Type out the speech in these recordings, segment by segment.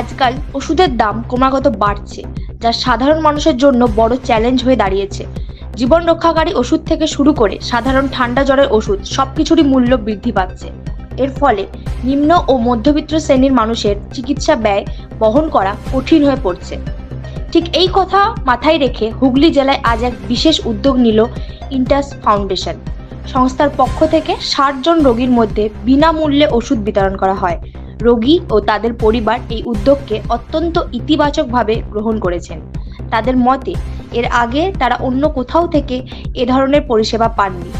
আজকাল ওষুধের দাম ক্রমাগত বাড়ছে, যা সাধারণ মানুষের জন্য বড় চ্যালেঞ্জ হয়ে দাঁড়িয়েছে। জীবন রক্ষাকারী ওষুধ থেকে শুরু করে সাধারণ ঠান্ডা জ্বরের ওষুধ, সবকিছুরই মূল্য বৃদ্ধি পাচ্ছে। এর ফলে নিম্ন ও মধ্যবিত্ত শ্রেণির মানুষের চিকিৎসা ব্যয় বহন করা কঠিন হয়ে পড়ছে। ঠিক এই কথা মাথায় রেখে হুগলি জেলায় আজ এক বিশেষ উদ্যোগ নিল ইন্টাস ফাউন্ডেশন। সংস্থার পক্ষ থেকে ষাট জন রোগীর মধ্যে বিনামূল্যে ওষুধ বিতরণ করা হয়। রোগী ও তাদের পরিবার এই উদ্যোগকে অত্যন্ত ইতিবাচকভাবে গ্রহণ করেছেন। তাদের মতে, এর আগে তারা অন্য কোথাও থেকে এ ধরনের পরিষেবা পাননি।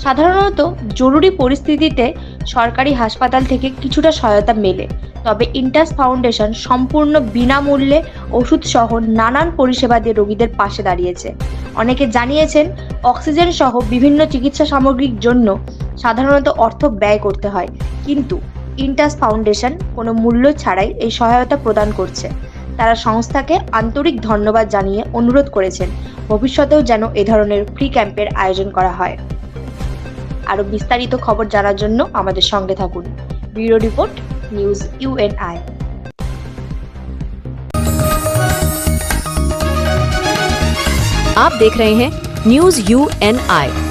সাধারণত জরুরি পরিস্থিতিতে সরকারি হাসপাতাল থেকে কিছুটা সহায়তা মেলে, তবে ইন্টাস ফাউন্ডেশন সম্পূর্ণ বিনামূল্যে ওষুধ সহ নানান পরিষেবা দিয়ে রোগীদের পাশে দাঁড়িয়েছে। অনেকে জানিয়েছেন, অক্সিজেন সহ বিভিন্ন চিকিৎসা সামগ্রীর জন্য সাধারণত অর্থ ব্যয় করতে হয়। কিন্তু ইন্টাস ফাউন্ডেশন কোনো মূল্য ছাড়াই এই সহায়তা প্রদান করছে তারা সংস্থাকে আন্তরিক ধন্যবাদ জানিয়ে অনুরোধ করেছেন ভবিষ্যতেও যেন এ ধরনের ফ্রি ক্যাম্পের আয়োজন করা হয় আরও বিস্তারিত খবর জানার জন্য আমাদের সঙ্গে থাকুন ব্যুরো রিপোর্ট নিউজ ইউএনআই आप देख रहे हैं न्यूज यू एन आई